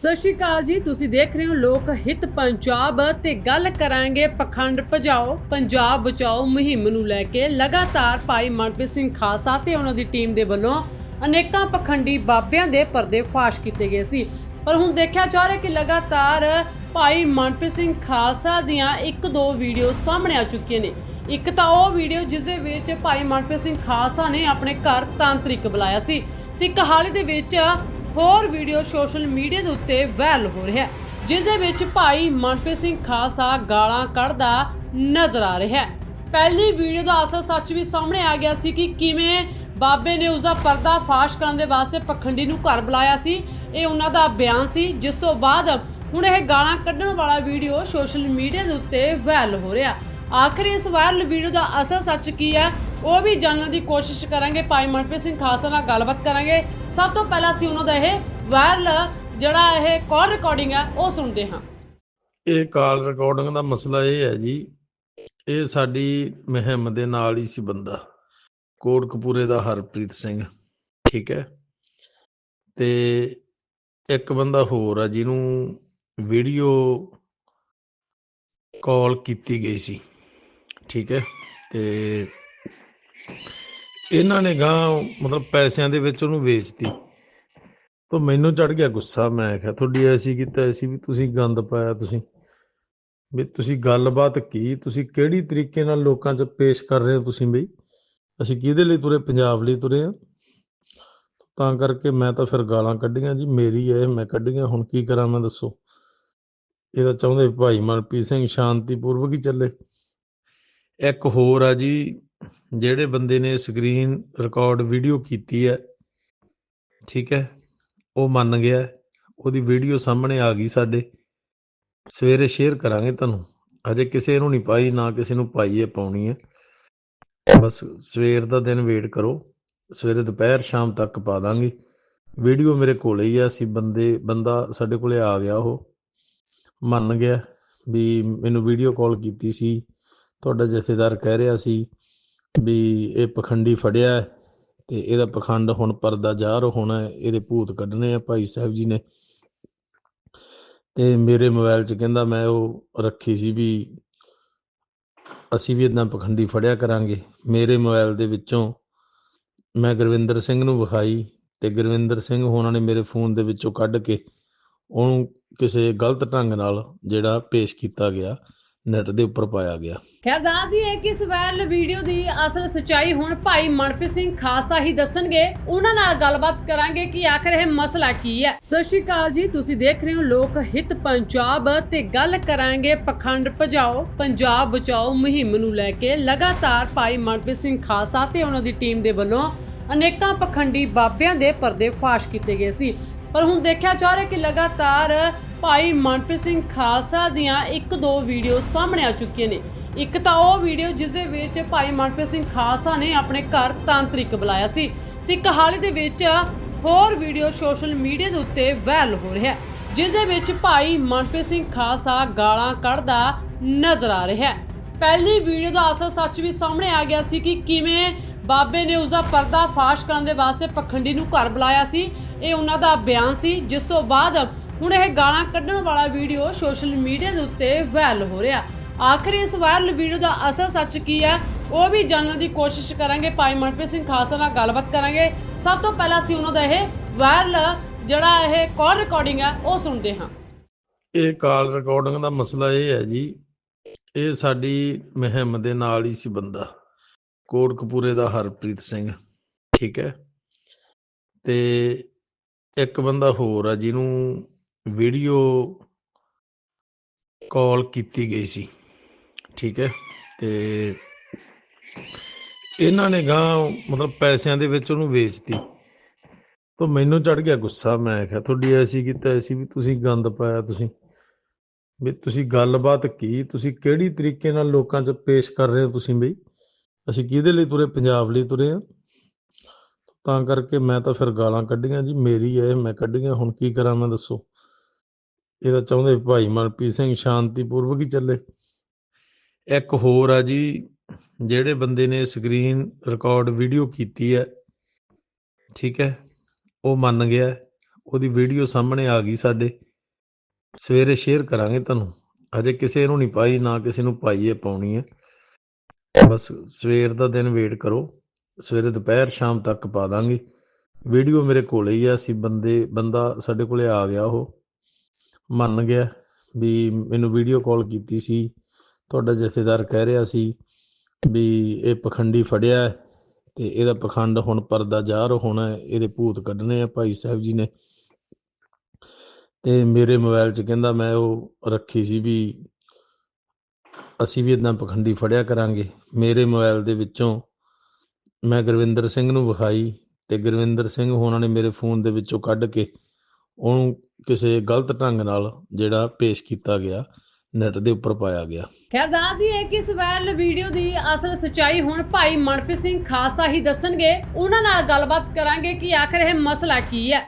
ਸਤਿ ਸ਼੍ਰੀ ਅਕਾਲ ਜੀ, ਤੁਸੀਂ ਦੇਖ ਰਹੇ ਹੋ ਲੋਕ ਹਿੱਤ ਪੰਜਾਬ ਤੇ ਗੱਲ ਕਰਾਂਗੇ ਪਖੰਡ ਭਜਾਓ, ਪੰਜਾਬ ਬਚਾਓ ਮੁਹਿੰਮ ਨੂੰ ਲੈ ਕੇ। ਲਗਾਤਾਰ ਭਾਈ ਮਨਪ੍ਰੀਤ ਸਿੰਘ ਖਾਲਸਾ ਤੇ ਉਹਨਾਂ ਦੀ ਟੀਮ ਦੇ ਵੱਲੋਂ ਅਨੇਕਾਂ ਪਖੰਡੀ ਬਾਬਿਆਂ ਦੇ ਪਰਦੇ ਫਾਸ਼ ਕੀਤੇ ਗਏ ਸੀ। ਪਰ ਹੁਣ ਦੇਖਿਆ ਜਾ ਰਿਹਾ ਕਿ ਲਗਾਤਾਰ ਭਾਈ ਮਨਪ੍ਰੀਤ ਸਿੰਘ ਖਾਲਸਾ ਦੀਆਂ ਇੱਕ ਦੋ ਵੀਡੀਓ ਸਾਹਮਣੇ ਆ ਚੁੱਕੀਆਂ ਨੇ। ਇੱਕ ਤਾਂ ਉਹ ਵੀਡੀਓ ਜਿਸ ਦੇ ਵਿੱਚ ਭਾਈ ਮਨਪ੍ਰੀਤ ਸਿੰਘ ਖਾਲਸਾ ਨੇ ਆਪਣੇ ਘਰ ਤਾਂਤਰਿਕ ਬੁਲਾਇਆ ਸੀ। ਤੇ ਇੱਕ ਦੇ ਵਿੱਚ ਹੋਰ ਵੀਡੀਓ ਸੋਸ਼ਲ ਮੀਡੀਆ ਦੇ ਉੱਤੇ ਵਾਇਰਲ ਹੋ ਰਿਹਾ ਹੈ, ਜਿਸ ਦੇ ਵਿੱਚ ਭਾਈ ਮਨਪ੍ਰੀਤ ਸਿੰਘ ਖਾਲਸਾ ਗਾਲਾਂ ਕੱਢਦਾ ਨਜ਼ਰ ਆ ਰਿਹਾ ਹੈ। ਪਹਿਲੀ ਵੀਡੀਓ ਦਾ ਅਸਲ ਸੱਚ ਵੀ ਸਾਹਮਣੇ ਆ ਗਿਆ ਸੀ ਕਿ ਕਿਵੇਂ ਬਾਬੇ ਨੇ ਉਸ ਦਾ ਪਰਦਾ ਫਾਸ਼ ਕਰਨ ਦੇ ਵਾਸਤੇ ਪਖੰਡੀ ਨੂੰ ਘਰ ਬੁਲਾਇਆ ਸੀ। ਇਹ ਉਹਨਾਂ ਦਾ ਬਿਆਨ ਸੀ, ਜਿਸ ਤੋਂ ਬਾਅਦ ਹੁਣ ਇਹ ਗਾਲਾਂ ਕੱਢਣ ਵਾਲਾ ਵੀਡੀਓ ਸੋਸ਼ਲ ਮੀਡੀਆ ਦੇ ਉੱਤੇ ਵਾਇਰਲ ਹੋ ਰਿਹਾ ਆਖਰ ਇਸ ਵਾਇਰਲ ਵੀਡੀਓ ਦਾ ਅਸਲ ਸੱਚ ਕੀ ਹੈ ਉਹ ਵੀ ਜਾਣਨ ਦੀ ਕੋਸ਼ਿਸ਼ ਕਰਾਂਗੇ। ਭਾਈ ਮਨਪ੍ਰੀਤ ਸਿੰਘ ਖਾਲਸਾ ਨਾਲ ਗੱਲਬਾਤ ਕਰਾਂਗੇ। ਸਭ ਤੋਂ ਪਹਿਲਾਂ ਅਸੀਂ ਉਹਨਾਂ ਦਾ ਇਹ ਵਾਇਰਲ ਜਿਹੜਾ ਇਹ ਕਾਲ ਰਿਕਾਰਡਿੰਗ ਹੈ ਉਹ ਸੁਣਦੇ ਹਾਂ। ਇਹ ਕਾਲ ਰਿਕਾਰਡਿੰਗ ਦਾ ਮਸਲਾ ਇਹ ਹੈ ਜੀ, ਇਹ ਸਾਡੀ ਮੁਹਿੰਮ ਦੇ ਨਾਲ ਹੀ ਸੀ ਬੰਦਾ ਕੋਟਕਪੂਰੇ ਦਾ ਹਰਪ੍ਰੀਤ ਸਿੰਘ, ਠੀਕ ਹੈ। ਤੇ ਇੱਕ ਬੰਦਾ ਹੋਰ ਆ, ਜਿਹਨੂੰ ਵੀਡੀਓ ਕਾਲ ਕੀਤੀ ਗਈ ਸੀ, ਠੀਕ ਹੈ। ਤੇ ਇਹਨਾਂ ਨੇ ਗਾਂ ਮਤਲਬ ਪੈਸਿਆਂ ਦੇ ਵਿੱਚ ਉਹਨੂੰ ਵੇਚਤੀ। ਤਾਂ ਮੈਨੂੰ ਚੜ ਗਿਆ ਗੁੱਸਾ, ਮੈਂ ਕਿਹਾ, ਤੁਹਾਡੀ ਐਸੀ ਕੀਤਾ ਐਸੀ ਵੀ ਤੁਸੀਂ ਗੰਦ ਪਾਇਆ ਤੁਸੀਂ? ਵੀ ਤੁਸੀਂ ਗੱਲਬਾਤ ਕੀ? ਤੁਸੀਂ ਕਿਹੜੀ ਤਰੀਕੇ ਨਾਲ ਲੋਕਾਂ 'ਚ ਪੇਸ਼ ਕਰ ਰਹੇ ਹੋ ਤੁਸੀਂ ਬਈ? ਅਸੀਂ ਕਿਹਦੇ ਲਈ ਤੁਰੇ? ਪੰਜਾਬ ਲਈ ਤੁਰੇ ਆ? ਤਾਂ ਕਰਕੇ ਮੈਂ ਤਾਂ ਫਿਰ ਗਾਲਾਂ ਕੱਢੀਆਂ, ਜੀ, ਮੇਰੀ ਐ, ਮੈਂ ਕੱਢੀਆਂ, ਹੁਣ ਕੀ ਕਰਾਂ ਮੈਂ ਦੱਸੋ? ਇਹ ਤਾਂ ਚਾਹੁੰਦੇ ਭਾਈ ਮਨਪ੍ਰੀਤ ਸਿੰਘ ਸ਼ਾਂਤੀਪੂਰਵਕ ਹੀ ਚੱਲੇ। ਇੱਕ ਹੋਰ ਆ ਜੀ ਜਿਹੜੇ ਬੰਦੇ ਨੇ ਸਕਰੀਨ ਰਿਕਾਰਡ ਵੀਡੀਓ ਕੀਤੀ ਹੈ, ਠੀਕ ਹੈ, ਉਹ ਮੰਨ ਗਿਆ, ਉਹਦੀ ਵੀਡੀਓ ਸਾਹਮਣੇ ਆ ਗਈ ਸਾਡੇ, ਸਵੇਰੇ ਸ਼ੇਅਰ ਕਰਾਂਗੇ ਤੁਹਾਨੂੰ ਅਜੇ ਕਿਸੇ ਨੂੰ ਨਹੀਂ ਪਾਈ, ਨਾ ਕਿਸੇ ਨੂੰ ਪਾਈ ਹੈ, ਪਾਉਣੀ ਹੈ, ਬਸ ਸਵੇਰ ਦਾ ਦਿਨ ਵੇਟ ਕਰੋ, ਸਵੇਰੇ ਦੁਪਹਿਰ ਸ਼ਾਮ ਤੱਕ ਪਾ ਦਾਂਗੇ ਵੀਡੀਓ ਮੇਰੇ ਕੋਲੇ ਹੀ ਆ, ਅਸੀਂ ਬੰਦੇ, ਬੰਦਾ ਸਾਡੇ ਕੋਲੇ ਆ ਗਿਆ ਉਹ, ਮੰਨ ਗਿਆ ਵੀ ਮੈਨੂੰ ਵੀਡੀਓ ਕਾਲ ਕੀਤੀ ਸੀ, ਤੁਹਾਡਾ ਜਥੇਦਾਰ ਕਹਿ ਰਿਹਾ ਸੀ ਵੀ ਇਹ ਪਖੰਡੀ ਫੜਿਆ ਹੈ ਤੇ ਇਹਦਾ ਪਖੰਡ ਹੁਣ ਪਰਦਾ ਜ਼ਾਹਰ ਹੋਣਾ ਇਹਦੇ ਭੂਤ ਕੱਢਣੇ ਆ ਭਾਈ ਸਾਹਿਬ ਜੀ ਨੇ। ਤੇ ਮੇਰੇ ਮੋਬਾਈਲ 'ਚ ਕਹਿੰਦਾ ਮੈਂ ਉਹ ਰੱਖੀ ਸੀ ਵੀ ਅਸੀਂ ਵੀ ਇਦਾਂ ਪਖੰਡੀ ਫੜਿਆ ਕਰਾਂਗੇ। ਮੇਰੇ ਮੋਬਾਈਲ ਦੇ ਵਿੱਚੋਂ ਮੈਂ ਗੁਰਵਿੰਦਰ ਸਿੰਘ ਨੂੰ ਵਿਖਾਈ ਤੇ ਗੁਰਵਿੰਦਰ ਸਿੰਘ ਹੋਣਾ ਨੇ ਮੇਰੇ ਫੋਨ ਦੇ ਵਿੱਚੋਂ ਕੱਢ ਕੇ ਉਹਨੂੰ ਕਿਸੇ ਗਲਤ ਢੰਗ ਨਾਲ ਜਿਹੜਾ ਪੇਸ਼ ਕੀਤਾ ਗਿਆ। ਨੈਟ ਦੇ ਉੱਪਰ ਪਾਇਆ ਗਿਆ। ਖੈਰ ਦੱਸਦੀ ਹੈ ਕਿ ਇਸ ਵਾਇਰਲ ਵੀਡੀਓ ਦੀ ਅਸਲ ਸਚਾਈ ਹੁਣ ਭਾਈ ਮਨਪ੍ਰੀਤ ਸਿੰਘ ਖਾਲਸਾ ਹੀ ਦੱਸਣਗੇ। ਉਹਨਾਂ ਨਾਲ ਗੱਲਬਾਤ ਕਰਾਂਗੇ ਕਿ ਆਖਰ ਇਹ ਮਸਲਾ ਕੀ ਹੈ। ਸਤਿ ਸ਼੍ਰੀ ਅਕਾਲ ਜੀ, ਤੁਸੀਂ ਦੇਖ ਰਹੇ ਹੋ ਲੋਕ ਹਿੱਤ ਪੰਜਾਬ ਤੇ ਗੱਲ ਕਰਾਂਗੇ ਪਖੰਡ ਭਜਾਓ, ਪੰਜਾਬ ਬਚਾਓ ਮੁਹਿੰਮ ਨੂੰ ਲੈ ਕੇ। ਲਗਾਤਾਰ ਭਾਈ ਮਨਪ੍ਰੀਤ ਸਿੰਘ ਖਾਲਸਾ ਤੇ ਉਹਨਾਂ ਦੀ ਟੀਮ ਦੇ ਵੱਲੋਂ ਅਨੇਕਾਂ ਪਖੰਡੀ ਬਾਬਿਆਂ ਦੇ ਪਰਦੇ ਫਾਸ਼ ਕੀਤੇ ਗਏ ਸੀ। ਪਰ ਹੁਣ ਦੇਖਿਆ ਜਾ ਰਿਹਾ ਕਿ ਲਗਾਤਾਰ ਭਾਈ ਮਨਪ੍ਰੀਤ ਸਿੰਘ ਖਾਲਸਾ ਦੀਆਂ ਇੱਕ ਦੋ ਵੀਡੀਓ ਸਾਹਮਣੇ ਆ ਚੁੱਕੀਆਂ ਨੇ। ਇੱਕ ਤਾਂ ਉਹ ਵੀਡੀਓ ਜਿਸ ਦੇ ਵਿੱਚ ਭਾਈ ਮਨਪ੍ਰੀਤ ਸਿੰਘ ਖਾਲਸਾ ਨੇ ਆਪਣੇ ਘਰ ਤਾਂਤਰਿਕ ਬੁਲਾਇਆ ਸੀ ਤੇ ਇੱਕ ਹਾਲ ਦੇ ਵਿੱਚ ਹੋਰ ਵੀਡੀਓ ਸੋਸ਼ਲ ਮੀਡੀਆ ਦੇ ਉੱਤੇ ਵਾਇਰਲ ਹੋ ਰਿਹਾ ਹੈ ਜਿਸ ਦੇ ਵਿੱਚ ਭਾਈ ਮਨਪ੍ਰੀਤ ਸਿੰਘ ਖਾਲਸਾ ਗਾਲਾਂ ਕੱਢਦਾ ਨਜ਼ਰ ਆ ਰਿਹਾ ਹੈ। ਪਹਿਲੀ ਵੀਡੀਓ ਦਾ ਅਸਲ ਸੱਚ ਵੀ ਸਾਹਮਣੇ ਆ ਗਿਆ ਸੀ ਕਿ ਕਿਵੇਂ ਬਾਬੇ ਨੇ ਉਸ ਦਾ ਪਰਦਾ ਫਾਸ਼ ਕਰਨ ਦੇ ਵਾਸਤੇ ਪਖੰਡੀ ਨੂੰ ਘਰ ਬੁਲਾਇਆ ਸੀ। ਇਹ ਉਹਨਾਂ ਦਾ ਬਿਆਨ ਸੀ, ਜਿਸ ਤੋਂ ਬਾਅਦ ਹੁਣ ਇਹ ਗਾਲਾਂ ਕੱਢਣ ਵਾਲਾ ਵੀਡੀਓ ਸੋਸ਼ਲ ਮੀਡੀਆ ਦੇ ਉੱਤੇ ਵਾਇਰਲ ਹੋ ਰਿਹਾ। ਆਖਰ ਇਸ ਵਾਇਰਲ ਵੀਡੀਓ ਦਾ ਅਸਲ ਸੱਚ ਕੀ ਹੈ, ਉਹ ਵੀ ਜਾਣਨ ਦੀ ਕੋਸ਼ਿਸ਼ ਕਰਾਂਗੇ। ਭਾਈ ਮਨਪ੍ਰੀਤ ਸਿੰਘ ਖਾਲਸਾ ਨਾਲ ਗੱਲਬਾਤ ਕਰਾਂਗੇ। ਸਭ ਤੋਂ ਪਹਿਲਾਂ ਅਸੀਂ ਉਹਨਾਂ ਦਾ ਇਹ ਵਾਇਰਲ, ਜਿਹੜਾ ਇਹ ਕਾਲ ਰਿਕਾਰਡਿੰਗ ਹੈ, ਉਹ ਸੁਣਦੇ ਹਾਂ। ਇਹ ਕਾਲ ਰਿਕਾਰਡਿੰਗ ਦਾ ਮਸਲਾ ਇਹ ਹੈ ਜੀ, ਇਹ ਸਾਡੀ ਮੁਹਿੰਮ ਦੇ ਨਾਲ ਹੀ ਸੀ ਬੰਦਾ ਕੋਟਕਪੂਰੇ ਦਾ ਹਰਪ੍ਰੀਤ ਸਿੰਘ, ਠੀਕ ਹੈ? ਤੇ ਇੱਕ ਬੰਦਾ ਹੋਰ ਆ ਜਿਹਨੂੰ ਵੀਡੀਓ ਕਾਲ ਕੀਤੀ ਗਈ ਸੀ। ਠੀਕ ਹੈ? ਤੇ ਇਹਨਾਂ ਨੇ ਗਾਂ ਮਤਲਬ ਪੈਸਿਆਂ ਦੇ ਵਿੱਚ ਉਹਨੂੰ ਵੇਚਤੀ। ਤਾਂ ਮੈਨੂੰ ਚੜ ਗਿਆ ਗੁੱਸਾ, ਮੈਂ ਕਿਹਾ, ਤੁਹਾਡੀ ਐਸੀ ਕੀਤਾ ਐਸੀ ਵੀ ਤੁਸੀਂ ਗੰਦ ਪਾਇਆ ਤੁਸੀਂ। ਵੀ ਤੁਸੀਂ ਗੱਲਬਾਤ ਕੀ, ਤੁਸੀਂ ਕਿਹੜੀ ਤਰੀਕੇ ਨਾਲ ਲੋਕਾਂ 'ਚ ਪੇਸ਼ ਕਰ ਰਹੇ ਹੋ ਤੁਸੀਂ ਬਈ? ਅਸੀਂ ਕਿਹਦੇ ਲਈ ਤੁਰੇ, ਪੰਜਾਬ ਲਈ ਤੁਰੇ ਆ? ਤਾਂ ਕਰਕੇ ਮੈਂ ਤਾਂ ਫਿਰ ਗਾਲਾਂ ਕੱਢੀਆਂ ਜੀ, ਮੇਰੀ ਐ, ਮੈਂ ਕੱਢੀਆਂ, ਹੁਣ ਕੀ ਕਰਾਂ ਮੈਂ ਦੱਸੋ? ਇਹ ਤਾਂ ਚਾਹੁੰਦੇ ਭਾਈ ਮਨਪ੍ਰੀਤ ਸਿੰਘ ਸ਼ਾਂਤੀਪੂਰਵਕ ਹੀ ਚੱਲੇ। ਇੱਕ ਹੋਰ ਆ ਜੀ, ਜਿਹੜੇ ਬੰਦੇ ਨੇ ਸਕਰੀਨ ਰਿਕਾਰਡ ਵੀਡੀਓ ਕੀਤੀ ਹੈ, ਠੀਕ ਹੈ, ਉਹ ਮੰਨ ਗਿਆ, ਉਹਦੀ ਵੀਡੀਓ ਸਾਹਮਣੇ ਆ ਗਈ ਸਾਡੇ। ਸਵੇਰੇ ਸ਼ੇਅਰ ਕਰਾਂਗੇ ਤੁਹਾਨੂੰ। ਅਜੇ ਕਿਸੇ ਨੂੰ ਨਹੀਂ ਪਾਈ, ਨਾ ਕਿਸੇ ਨੂੰ ਪਾਈ ਹੈ ਪਾਉਣੀ ਹੈ। ਬਸ ਸਵੇਰ ਦਾ ਦਿਨ ਵੇਟ ਕਰੋ, ਸਵੇਰੇ ਦੁਪਹਿਰ ਸ਼ਾਮ ਤੱਕ ਪਾ ਦਾਂਗੇ। ਵੀਡੀਓ ਮੇਰੇ ਕੋਲੇ ਹੀ ਆ, ਅਸੀਂ ਬੰਦੇ, ਬੰਦਾ ਸਾਡੇ ਕੋਲੇ ਆ ਗਿਆ ਉਹ। ਮੰਨ ਗਿਆ ਵੀ ਮੈਨੂੰ ਵੀਡੀਓ ਕਾਲ ਕੀਤੀ ਸੀ। ਤੁਹਾਡਾ ਜਥੇਦਾਰ ਕਹਿ ਰਿਹਾ ਸੀ ਵੀ ਇਹ ਪਖੰਡੀ ਫੜਿਆ ਹੈ ਤੇ ਇਹਦਾ ਪਖੰਡ ਹੁਣ ਪਰਦਾ ਜ਼ਾਹਰ ਹੋਣਾ ਇਹਦੇ ਭੂਤ ਕੱਢਣੇ ਆ ਭਾਈ ਸਾਹਿਬ ਜੀ ਨੇ। ਤੇ ਮੇਰੇ ਮੋਬਾਈਲ 'ਚ ਕਹਿੰਦਾ ਮੈਂ ਉਹ ਰੱਖੀ ਸੀ ਵੀ ਅਸੀਂ ਵੀ ਇਦਾਂ ਪਖੰਡੀ ਫੜਿਆ ਕਰਾਂਗੇ। ਮੇਰੇ ਮੋਬਾਈਲ ਦੇ ਵਿੱਚੋਂ ਮੈਂ ਗੁਰਵਿੰਦਰ ਸਿੰਘ ਨੂੰ ਵਿਖਾਈ ਤੇ ਗੁਰਵਿੰਦਰ ਸਿੰਘ ਹੋਣਾ ਨੇ ਮੇਰੇ ਫੋਨ ਦੇ ਵਿੱਚੋਂ ਕੱਢ ਕੇ ਉਹਨੂੰ ਕਿਸੇ ਗਲਤ ਢੰਗ ਨਾਲ ਜਿਹੜਾ ਪੇਸ਼ ਕੀਤਾ ਗਿਆ, ਨੈਟ ਦੇ ਉੱਪਰ ਪਾਇਆ ਗਿਆ। ਖੈਰ ਦੱਸਦੀ ਹੈ ਕਿ ਇਸ ਵਾਇਰਲ ਵੀਡੀਓ ਦੀ ਅਸਲ ਸਚਾਈ ਹੁਣ ਭਾਈ ਮਨਪ੍ਰੀਤ ਸਿੰਘ ਖਾਲਸਾ ਹੀ ਦੱਸਣਗੇ। ਉਹਨਾਂ ਨਾਲ ਗੱਲਬਾਤ ਕਰਾਂਗੇ ਕਿ ਆਖਰ ਇਹ ਮਸਲਾ ਕੀ ਹੈ।